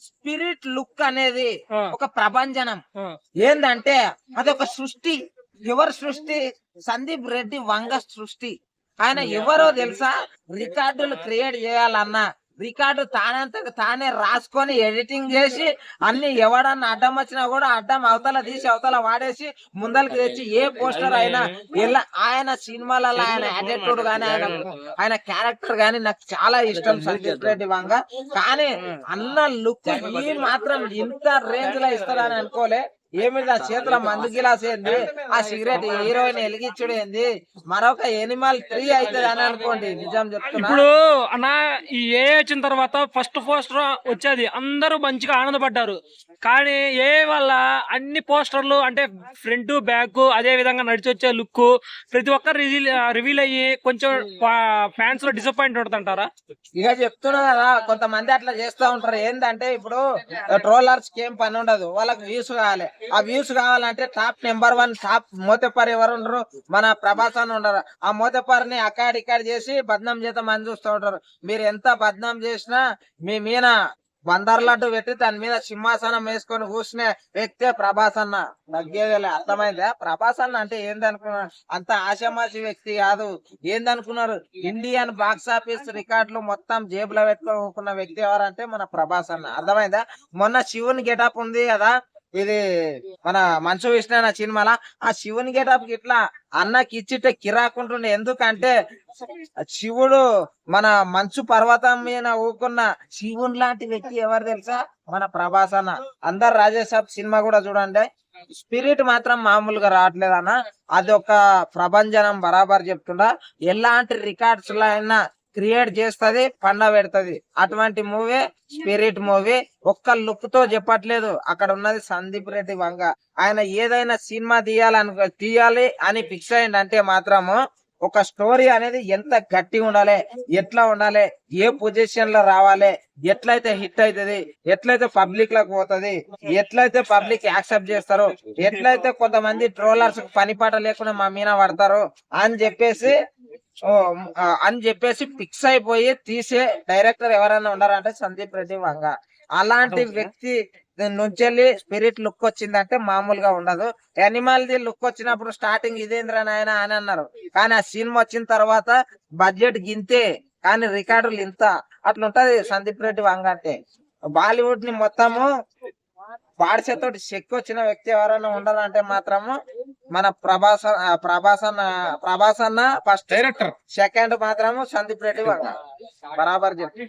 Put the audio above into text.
Spirit look అనేది ఒక ప్రభంజనం. ఏందంటే అదొక సృష్టి. ఎవరి సృష్టి? సందీప్ రెడ్డి వంగ సృష్టి. ఆయన ఎవరో తెలుసా? రికార్డులు క్రియేట్ చేయాలన్నా. రికార్డు తానంతకు తానే రాసుకొని ఎడిటింగ్ చేసి అన్ని ఎవడన్నా అడ్డం వచ్చినా కూడా అడ్డం అవతల తీసి అవతల వాడేసి ముందలకి తెచ్చి ఏ పోస్టర్ అయినా ఎలా ఆయన సినిమాలలో ఆయన యాటిట్యూడ్ గానీ ఆయన ఆయన క్యారెక్టర్ గానీ నాకు చాలా ఇష్టం సందీప్ రెడ్డి వంగ. కానీ అన్న లుక్ ఈ మాత్రం ఇంత రేంజ్లో ఇస్తారని అనుకోలే. ఏమి నా చేతుల మందు గిలాస్ ఏంది? ఆ సిగరెట్ హీరోయిన్ వెలిగించుడు ఏంది? మరొక ఎనిమల్ ట్రీ అవుతుంది అని అనుకోండి నిజం చెప్తున్నా. ఇప్పుడు అన్న ఈ ఏ వచ్చిన తర్వాత ఫస్ట్ పోస్టర్ వచ్చేది. అందరూ మంచిగా ఆనందపడ్డారు. కానీ ఏ వల్ల అన్ని పోస్టర్లు అంటే ఫ్రంట్ బ్యాక్ అదే విధంగా నడిచి వచ్చే లుక్ ప్రతి ఒక్కరు రివీల్ రివీల్ అయ్యి కొంచెం ఫ్యాన్స్లో డిసప్పాయింట్ ఉంటుందంటారా ఇక చెప్తున్నా కదా కొంతమంది అట్లా చేస్తా ఉంటారు. ఏంటంటే ఇప్పుడు ట్రోలర్స్కి ఏం పని ఉండదు. వాళ్ళకి వ్యూస్ కావాలి. ఆ వ్యూస్ కావాలంటే టాప్ నెంబర్ వన్ టాప్ మోతపారి ఎవరు ఉండరు. మన ప్రభాస్ అని ఉండరు. ఆ మోతపారిని అక్కడ ఇక్కడ చేసి బద్నాం చేత మంది చూస్తూ ఉంటారు. మీరు ఎంత బద్నాం చేసినా మీ మీద బందర్ లడ్డు పెట్టి దాని మీద సింహాసనం వేసుకొని కూర్చునే వ్యక్తే ప్రభాస్ అన్న తగ్గేదేలే అర్థమైందా? ప్రభాస్ అన్న అంటే ఏందనుకున్నారు అంత ఆశామాసి వ్యక్తి కాదు. ఏందనుకున్నారు? ఇండియన్ బాక్స్ ఆఫీస్ రికార్డులు మొత్తం జేబులో పెట్టుకున్న వ్యక్తి ఎవరంటే మన ప్రభాస్ అన్న అర్థమైందా? మొన్న శివుని గెటప్ ఉంది కదా ఇది మన మంచు విష్ణు అన్న సినిమాల? ఆ శివుని గెటప్కి ఇట్లా అన్నకి ఇచ్చిట్టే కిరాకుంటుండే. ఎందుకంటే శివుడు మన మంచు పర్వతం మీద ఊకున్న శివుని లాంటి వ్యక్తి ఎవరు తెలుసా? మన ప్రభాస్ అన్న. అందరు రాజేసాబ్ సినిమా కూడా చూడండి. స్పిరిట్ మాత్రం మామూలుగా రావట్లేదు అన్న అది ఒక ప్రభంజనం బరాబర్ చెప్తుండ. ఎలాంటి రికార్డ్స్లో అయినా క్రియేట్ చేస్తది పండ పెడుతుంది. అటువంటి మూవీ స్పిరిట్ మూవీ ఒక్క లుక్తో చెప్పట్లేదు. అక్కడ ఉన్నది సందీప్ రెడ్డి వంగ. ఆయన ఏదైనా సినిమా తీయాలనుకో తీయాలి అని ఫిక్స్ అయిందంటే మాత్రము ఒక స్టోరీ అనేది ఎంత గట్టి ఉండాలి ఎట్లా ఉండాలి ఏ పొజిషన్లో రావాలి ఎట్లయితే హిట్ అవుతుంది ఎట్లయితే పబ్లిక్లకు పోతుంది ఎట్లయితే పబ్లిక్ యాక్సెప్ట్ చేస్తారు ఎట్లయితే కొంతమంది ట్రోలర్స్ పని పాట లేకుండా మా మీద పడతారు అని చెప్పేసి అని చెప్పేసి ఫిక్స్ అయిపోయి తీసే డైరెక్టర్ ఎవరైనా ఉన్నారంటే సందీప్ రెడ్డి వంగ. అలాంటి వ్యక్తి నుంచి స్పిరిట్ లుక్ వచ్చిందంటే మామూలుగా ఉండదు. యానిమల్ ది లుక్ వచ్చినప్పుడు స్టార్టింగ్ ఇదేంద్ర నాయన అని అన్నారు. కానీ ఆ సినిమా వచ్చిన తర్వాత బడ్జెట్ గింతే కానీ రికార్డులు ఇంత. అట్లుంటది సందీప్ రెడ్డి వంగ అంటే. బాలీవుడ్ని మొత్తము బాడిసతోటి చెక్ వచ్చిన వ్యక్తి ఎవరైనా ఉండాలంటే మాత్రము మన ప్రభాస్ ప్రభాస్ అన్న ప్రభాస్ అన్న ఫస్ట్ డైరెక్టర్ సెకండ్ మాత్రము సందీప్ రెడ్డి బరాబర్ చెప్పి.